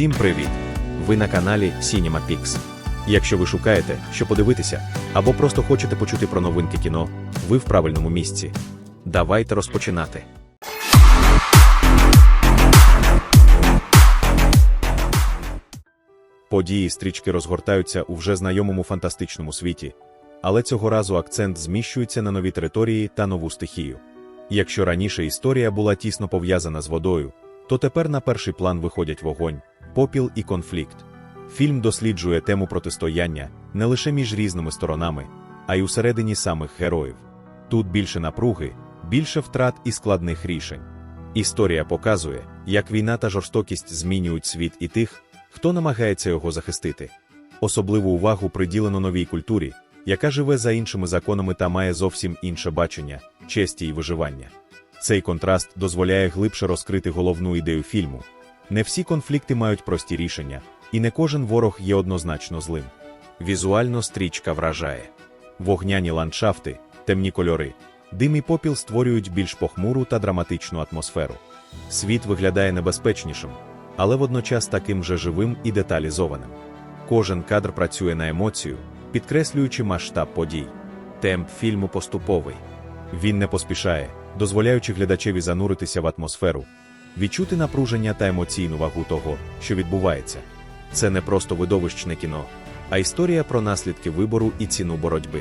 Всім привіт! Ви на каналі CinemaPix. Якщо ви шукаєте, що подивитися, або просто хочете почути про новинки кіно, ви в правильному місці. Давайте розпочинати. Події стрічки розгортаються у вже знайомому фантастичному світі, але цього разу акцент зміщується на нові території та нову стихію. Якщо раніше історія була тісно пов'язана з водою, то тепер на перший план виходять вогонь, попіл і конфлікт. Фільм досліджує тему протистояння не лише між різними сторонами, а й усередині самих героїв. Тут більше напруги, більше втрат і складних рішень. Історія показує, як війна та жорстокість змінюють світ і тих, хто намагається його захистити. Особливу увагу приділено новій культурі, яка живе за іншими законами та має зовсім інше бачення, честі і виживання. Цей контраст дозволяє глибше розкрити головну ідею фільму. Не всі конфлікти мають прості рішення, і не кожен ворог є однозначно злим. Візуально стрічка вражає. Вогняні ландшафти, темні кольори, дим і попіл створюють більш похмуру та драматичну атмосферу. Світ виглядає небезпечнішим, але водночас таким же живим і деталізованим. Кожен кадр працює на емоцію, підкреслюючи масштаб подій. Темп фільму поступовий. Він не поспішає, дозволяючи глядачеві зануритися в атмосферу, відчути напруження та емоційну вагу того, що відбувається. Це не просто видовищне кіно, а історія про наслідки вибору і ціну боротьби.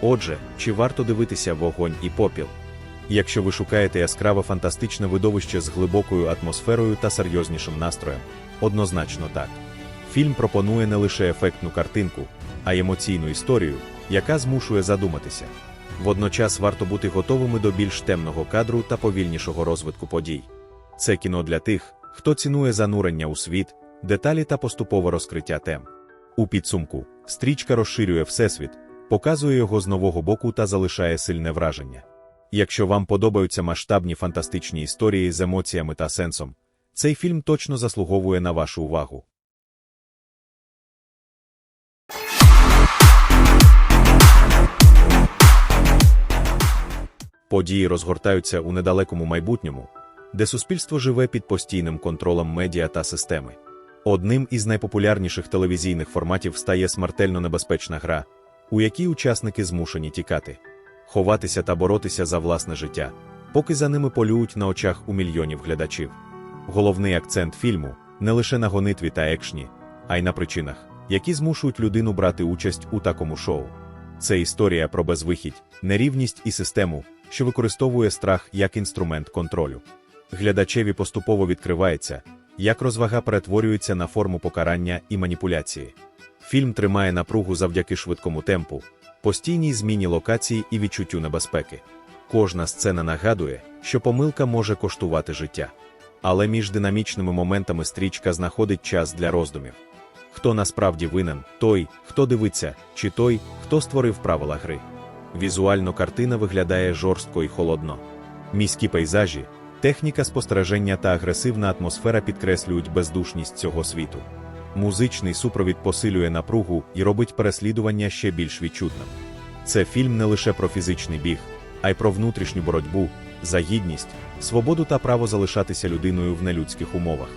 Отже, чи варто дивитися вогонь і попіл? Якщо ви шукаєте яскраве фантастичне видовище з глибокою атмосферою та серйознішим настроєм, однозначно так. Фільм пропонує не лише ефектну картинку, а й емоційну історію, яка змушує задуматися. Водночас варто бути готовими до більш темного кадру та повільнішого розвитку подій. Це кіно для тих, хто цінує занурення у світ, деталі та поступове розкриття тем. У підсумку, стрічка розширює всесвіт, показує його з нового боку та залишає сильне враження. Якщо вам подобаються масштабні фантастичні історії з емоціями та сенсом, цей фільм точно заслуговує на вашу увагу. Події розгортаються у недалекому майбутньому, де суспільство живе під постійним контролем медіа та системи. Одним із найпопулярніших телевізійних форматів стає смертельно небезпечна гра, у якій учасники змушені тікати, ховатися та боротися за власне життя, поки за ними полюють на очах у мільйонів глядачів. Головний акцент фільму не лише на гонитві та екшні, а й на причинах, які змушують людину брати участь у такому шоу. Це історія про безвихідь, нерівність і систему, що використовує страх як інструмент контролю. Глядачеві поступово відкривається, як розвага перетворюється на форму покарання і маніпуляції. Фільм тримає напругу завдяки швидкому темпу, постійній зміні локації і відчуттю небезпеки. Кожна сцена нагадує, що помилка може коштувати життя. Але між динамічними моментами стрічка знаходить час для роздумів. Хто насправді винен, той, хто дивиться, чи той, хто створив правила гри. Візуально картина виглядає жорстко і холодно. Міські пейзажі, техніка спостереження та агресивна атмосфера підкреслюють бездушність цього світу. Музичний супровід посилює напругу і робить переслідування ще більш відчутним. Це фільм не лише про фізичний біг, а й про внутрішню боротьбу, за гідність, свободу та право залишатися людиною в нелюдських умовах.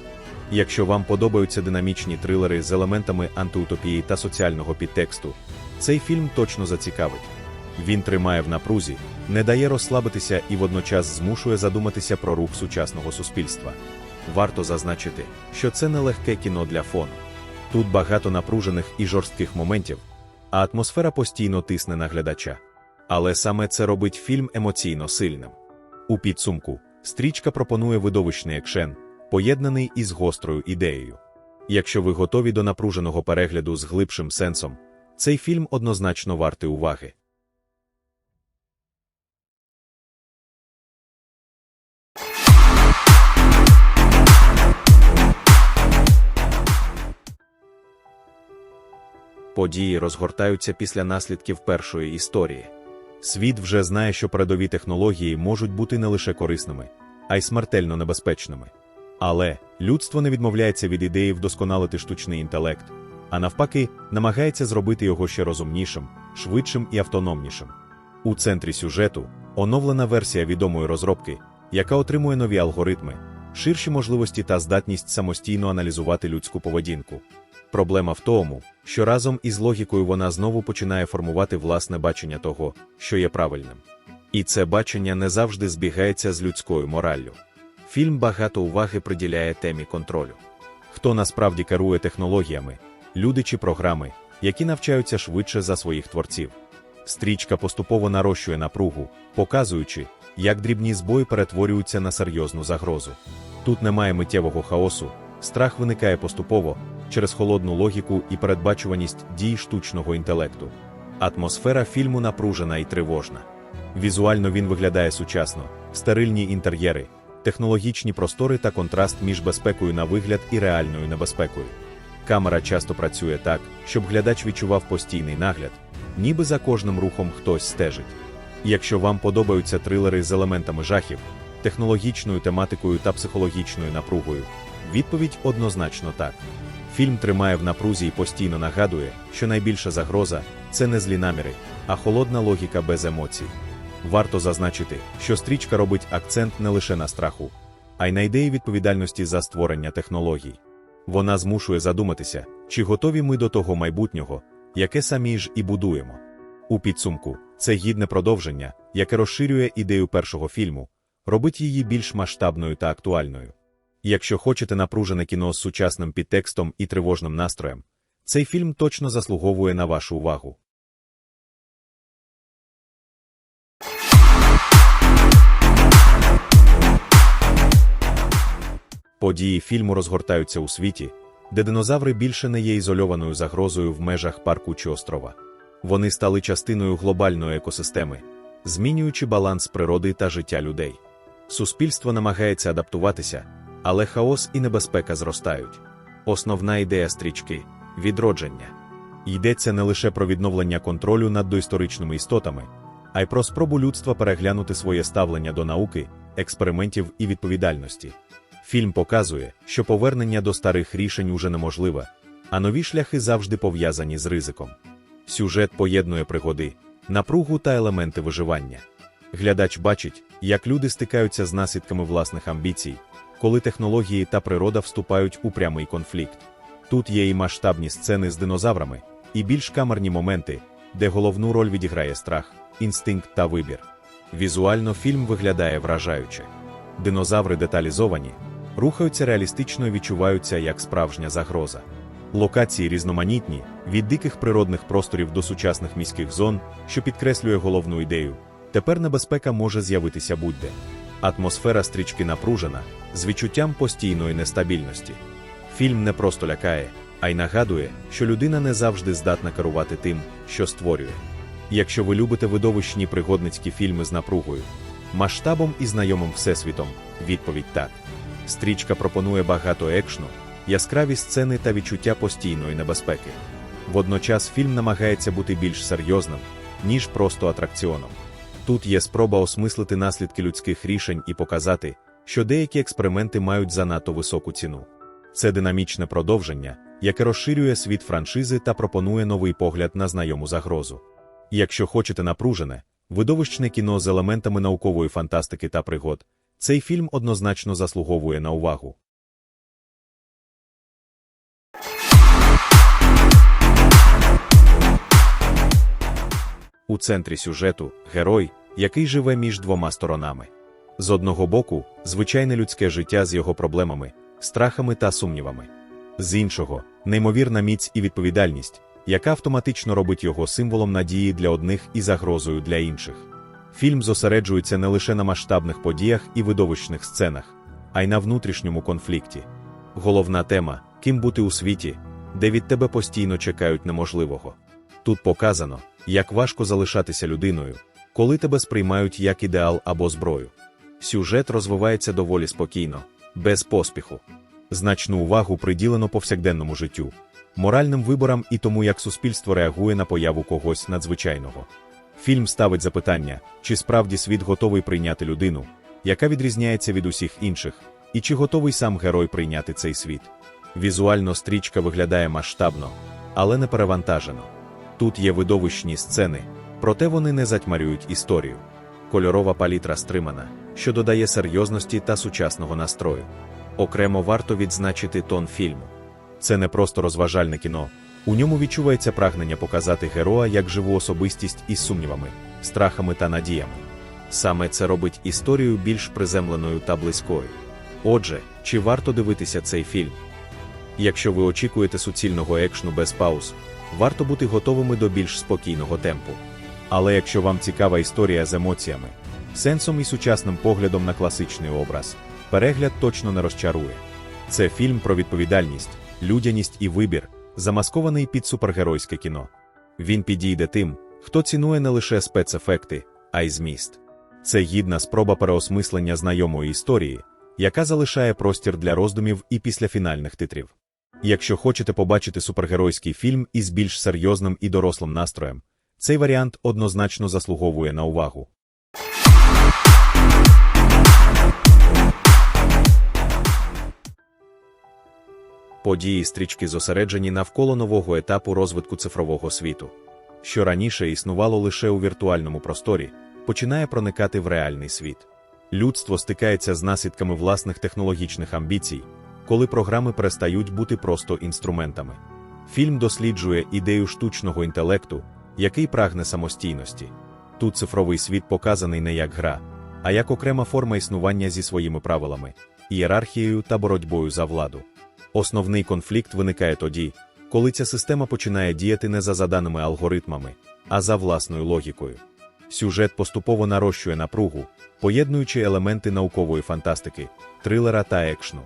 Якщо вам подобаються динамічні трилери з елементами антиутопії та соціального підтексту, цей фільм точно зацікавить. Він тримає в напрузі, не дає розслабитися і водночас змушує задуматися про рух сучасного суспільства. Варто зазначити, що це не легке кіно для фону. Тут багато напружених і жорстких моментів, а атмосфера постійно тисне на глядача. Але саме це робить фільм емоційно сильним. У підсумку, стрічка пропонує видовищний екшен, поєднаний із гострою ідеєю. Якщо ви готові до напруженого перегляду з глибшим сенсом, цей фільм однозначно вартий уваги. Події розгортаються після наслідків першої історії. Світ вже знає, що передові технології можуть бути не лише корисними, а й смертельно небезпечними. Але людство не відмовляється від ідеї вдосконалити штучний інтелект, а навпаки, намагається зробити його ще розумнішим, швидшим і автономнішим. У центрі сюжету оновлена версія відомої розробки, яка отримує нові алгоритми, ширші можливості та здатність самостійно аналізувати людську поведінку. Проблема в тому, що разом із логікою вона знову починає формувати власне бачення того, що є правильним. І це бачення не завжди збігається з людською мораллю. Фільм багато уваги приділяє темі контролю. Хто насправді керує технологіями, люди чи програми, які навчаються швидше за своїх творців. Стрічка поступово нарощує напругу, показуючи, як дрібні збої перетворюються на серйозну загрозу. Тут немає миттєвого хаосу, страх виникає поступово через холодну логіку і передбачуваність дій штучного інтелекту. Атмосфера фільму напружена і тривожна. Візуально він виглядає сучасно, стерильні інтер'єри, технологічні простори та контраст між безпекою на вигляд і реальною небезпекою. Камера часто працює так, щоб глядач відчував постійний нагляд, ніби за кожним рухом хтось стежить. Якщо вам подобаються трилери з елементами жахів, технологічною тематикою та психологічною напругою, відповідь однозначно так. Фільм тримає в напрузі і постійно нагадує, що найбільша загроза це не злі наміри, а холодна логіка без емоцій. Варто зазначити, що стрічка робить акцент не лише на страху, а й на ідеї відповідальності за створення технологій. Вона змушує задуматися, чи готові ми до того майбутнього, яке самі ж і будуємо. У підсумку, це гідне продовження, яке розширює ідею першого фільму, робить її більш масштабною та актуальною. Якщо хочете напружене кіно з сучасним підтекстом і тривожним настроєм, цей фільм точно заслуговує на вашу увагу. Події фільму розгортаються у світі, де динозаври більше не є ізольованою загрозою в межах парку чи острова. Вони стали частиною глобальної екосистеми, змінюючи баланс природи та життя людей. Суспільство намагається адаптуватися, але хаос і небезпека зростають. Основна ідея стрічки відродження. Йдеться не лише про відновлення контролю над доісторичними істотами, а й про спробу людства переглянути своє ставлення до науки, експериментів і відповідальності. Фільм показує, що повернення до старих рішень уже неможливе, а нові шляхи завжди пов'язані з ризиком. Сюжет поєднує пригоди, напругу та елементи виживання. Глядач бачить, як люди стикаються з наслідками власних амбіцій, коли технології та природа вступають у прямий конфлікт. Тут є і масштабні сцени з динозаврами, і більш камерні моменти, де головну роль відіграє страх, інстинкт та вибір. Візуально фільм виглядає вражаюче. Динозаври деталізовані, рухаються реалістично і відчуваються як справжня загроза. Локації різноманітні, від диких природних просторів до сучасних міських зон, що підкреслює головну ідею. Тепер небезпека може з'явитися будь-де. Атмосфера стрічки напружена, з відчуттям постійної нестабільності. Фільм не просто лякає, а й нагадує, що людина не завжди здатна керувати тим, що створює. Якщо ви любите видовищні пригодницькі фільми з напругою, масштабом і знайомим всесвітом, відповідь так. Стрічка пропонує багато екшну, яскраві сцени та відчуття постійної небезпеки. Водночас фільм намагається бути більш серйозним, ніж просто атракціоном. Тут є спроба осмислити наслідки людських рішень і показати, що деякі експерименти мають занадто високу ціну. Це динамічне продовження, яке розширює світ франшизи та пропонує новий погляд на знайому загрозу. Якщо хочете напружене, видовищне кіно з елементами наукової фантастики та пригод, цей фільм однозначно заслуговує на увагу. У центрі сюжету герой, який живе між двома сторонами. З одного боку, звичайне людське життя з його проблемами, страхами та сумнівами. З іншого, неймовірна міць і відповідальність, яка автоматично робить його символом надії для одних і загрозою для інших. Фільм зосереджується не лише на масштабних подіях і видовищних сценах, а й на внутрішньому конфлікті. Головна тема ким бути у світі, де від тебе постійно чекають неможливого. Тут показано, як важко залишатися людиною, коли тебе сприймають як ідеал або зброю. Сюжет розвивається доволі спокійно, без поспіху. Значну увагу приділено повсякденному життю, моральним виборам і тому, як суспільство реагує на появу когось надзвичайного. Фільм ставить запитання, чи справді світ готовий прийняти людину, яка відрізняється від усіх інших, і чи готовий сам герой прийняти цей світ. Візуально стрічка виглядає масштабно, але не перевантажено. Тут є видовищні сцени, проте вони не затьмарюють історію. кольорова палітра стримана, що додає серйозності та сучасного настрою. Окремо варто відзначити тон фільму. Це не просто розважальне кіно. У ньому відчувається прагнення показати героя як живу особистість із сумнівами, страхами та надіями. Саме це робить історію більш приземленою та близькою. Отже, чи варто дивитися цей фільм? Якщо ви очікуєте суцільного екшну без пауз, варто бути готовими до більш спокійного темпу. Але якщо вам цікава історія з емоціями, сенсом і сучасним поглядом на класичний образ, перегляд точно не розчарує. Це фільм про відповідальність, людяність і вибір, замаскований під супергеройське кіно. Він підійде тим, хто цінує не лише спецефекти, а й зміст. Це гідна спроба переосмислення знайомої історії, яка залишає простір для роздумів і після фінальних титрів. Якщо хочете побачити супергеройський фільм із більш серйозним і дорослим настроєм, цей варіант однозначно заслуговує на увагу. Події стрічки зосереджені навколо нового етапу розвитку цифрового світу, що раніше існувало лише у віртуальному просторі, починає проникати в реальний світ. Людство стикається з наслідками власних технологічних амбіцій, коли програми перестають бути просто інструментами. Фільм досліджує ідею штучного інтелекту, який прагне самостійності. Тут цифровий світ показаний не як гра, а як окрема форма існування зі своїми правилами, ієрархією та боротьбою за владу. Основний конфлікт виникає тоді, коли ця система починає діяти не за заданими алгоритмами, а за власною логікою. Сюжет поступово нарощує напругу, поєднуючи елементи наукової фантастики, трилера та екшну.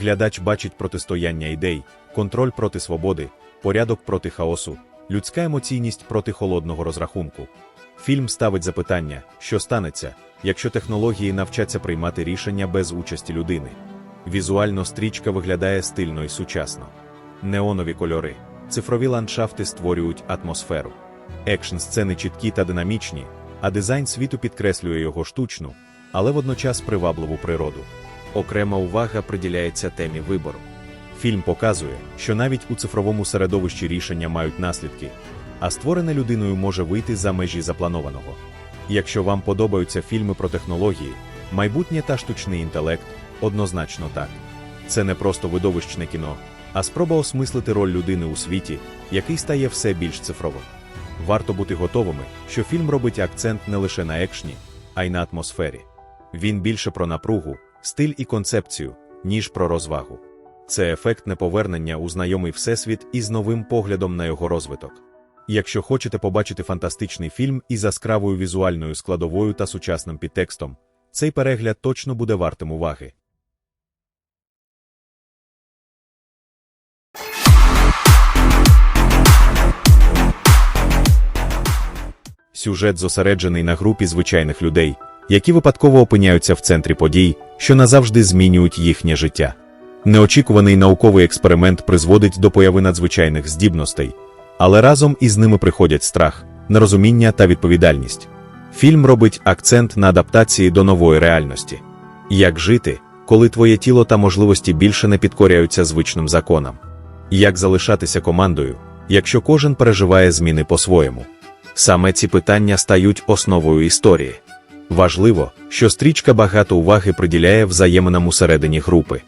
Глядач бачить протистояння ідей, контроль проти свободи, порядок проти хаосу, людська емоційність проти холодного розрахунку. Фільм ставить запитання, що станеться, якщо технології навчаться приймати рішення без участі людини. Візуально стрічка виглядає стильно і сучасно. Неонові кольори, цифрові ландшафти створюють атмосферу. Екшн сцени чіткі та динамічні, а дизайн світу підкреслює його штучну, але водночас привабливу природу. Окрема увага приділяється темі вибору. Фільм показує, що навіть у цифровому середовищі рішення мають наслідки, а створене людиною може вийти за межі запланованого. Якщо вам подобаються фільми про технології, майбутнє та штучний інтелект, однозначно так. Це не просто видовищне кіно, а спроба осмислити роль людини у світі, який стає все більш цифровим. Варто бути готовими, що фільм робить акцент не лише на екшні, а й на атмосфері. Він більше про напругу, стиль і концепцію, ніж про розвагу. Це ефектне повернення у знайомий всесвіт із новим поглядом на його розвиток. Якщо хочете побачити фантастичний фільм із яскравою візуальною складовою та сучасним підтекстом, цей перегляд точно буде вартим уваги. Сюжет зосереджений на групі звичайних людей, які випадково опиняються в центрі подій, що назавжди змінюють їхнє життя. Неочікуваний науковий експеримент призводить до появи надзвичайних здібностей, але разом із ними приходять страх, нерозуміння та відповідальність. Фільм робить акцент на адаптації до нової реальності. Як жити, коли твоє тіло та можливості більше не підкоряються звичним законам? Як залишатися командою, якщо кожен переживає зміни по-своєму? Саме ці питання стають основою історії. Важливо, що стрічка багато уваги приділяє взаєминам усередині групи.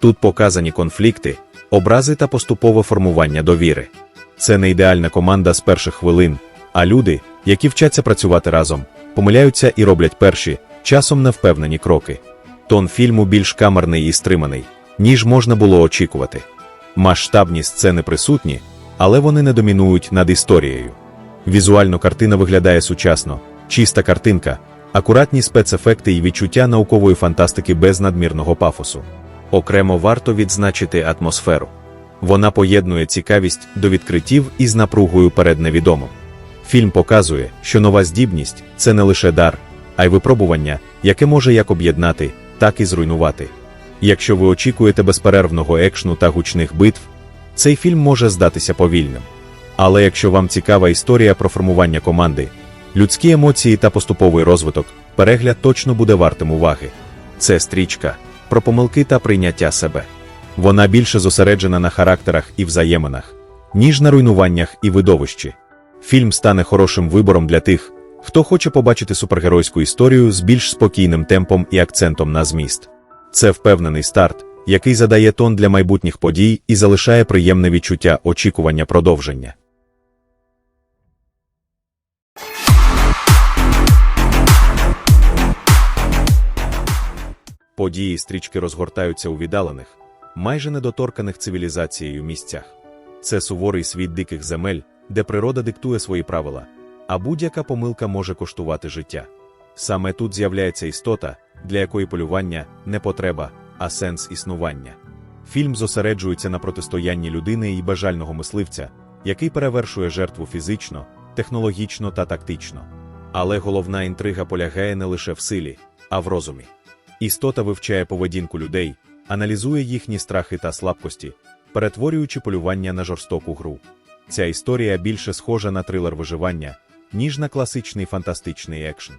Тут показані конфлікти, образи та поступове формування довіри. Це не ідеальна команда з перших хвилин, а люди, які вчаться працювати разом, помиляються і роблять перші, часом невпевнені кроки. Тон фільму більш камерний і стриманий, ніж можна було очікувати. Масштабні сцени присутні, але вони не домінують над історією. Візуально картина виглядає сучасно, чиста картинка, акуратні спецефекти і відчуття наукової фантастики без надмірного пафосу. Окремо варто відзначити атмосферу. Вона поєднує цікавість до відкриттів із напругою перед невідомим. Фільм показує, що нова здібність це не лише дар, а й випробування, яке може як об'єднати, так і зруйнувати. Якщо ви очікуєте безперервного екшну та гучних битв, цей фільм може здатися повільним. Але якщо вам цікава історія про формування команди, людські емоції та поступовий розвиток, перегляд точно буде вартим уваги. Це стрічка про помилки та прийняття себе. Вона більше зосереджена на характерах і взаєминах, ніж на руйнуваннях і видовищі. Фільм стане хорошим вибором для тих, Хто хоче побачити супергеройську історію з більш спокійним темпом і акцентом на зміст? Це впевнений старт, який задає тон для майбутніх подій і залишає приємне відчуття очікування продовження. Події стрічки розгортаються у віддалених, майже недоторканих цивілізацією місцях. Це суворий світ диких земель, де природа диктує свої правила, а будь-яка помилка може коштувати життя. Саме тут з'являється істота, для якої полювання не потреба, а сенс існування. Фільм зосереджується на протистоянні людини і бажального мисливця, який перевершує жертву фізично, технологічно та тактично. Але головна інтрига полягає не лише в силі, а в розумі. Істота вивчає поведінку людей, аналізує їхні страхи та слабкості, перетворюючи полювання на жорстоку гру. Ця історія більше схожа на трилер виживання, ніж на класичний фантастичний екшн.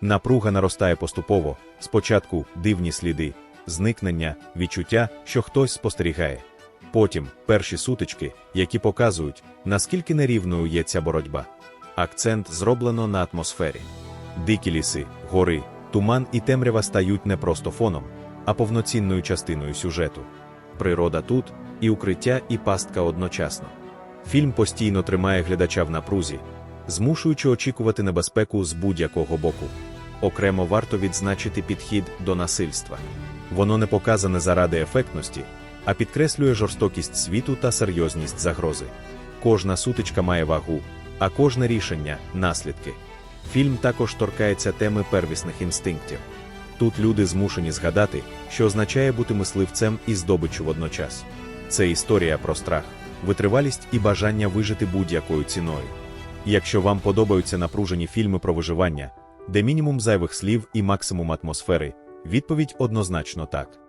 Напруга наростає поступово, спочатку дивні сліди, зникнення, відчуття, що хтось спостерігає. Потім перші сутички, які показують, наскільки нерівною є ця боротьба. Акцент зроблено на атмосфері. Дикі ліси, гори, туман і темрява стають не просто фоном, а повноцінною частиною сюжету. Природа тут і укриття, і пастка одночасно. Фільм постійно тримає глядача в напрузі, змушуючи очікувати небезпеку з будь-якого боку. Окремо варто відзначити підхід до насильства. Воно не показане заради ефектності, а підкреслює жорстокість світу та серйозність загрози. Кожна сутичка має вагу, а кожне рішення наслідки. Фільм також торкається теми первісних інстинктів. Тут люди змушені згадати, що означає бути мисливцем і здобиччю водночас. Це історія про страх, витривалість і бажання вижити будь-якою ціною. Якщо вам подобаються напружені фільми про виживання, де мінімум зайвих слів і максимум атмосфери, відповідь однозначно так.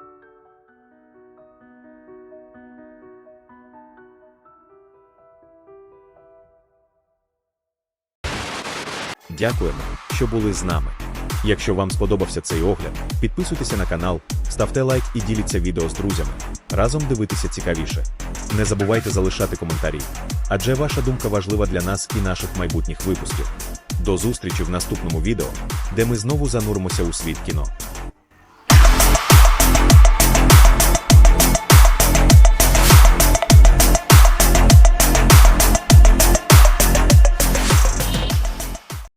Дякуємо, що були з нами. Якщо вам сподобався цей огляд, підписуйтеся на канал, ставте лайк і діліться відео з друзями. Разом дивитися цікавіше. Не забувайте залишати коментарі, адже ваша думка важлива для нас і наших майбутніх випусків. До зустрічі в наступному відео, де ми знову зануримося у світ кіно.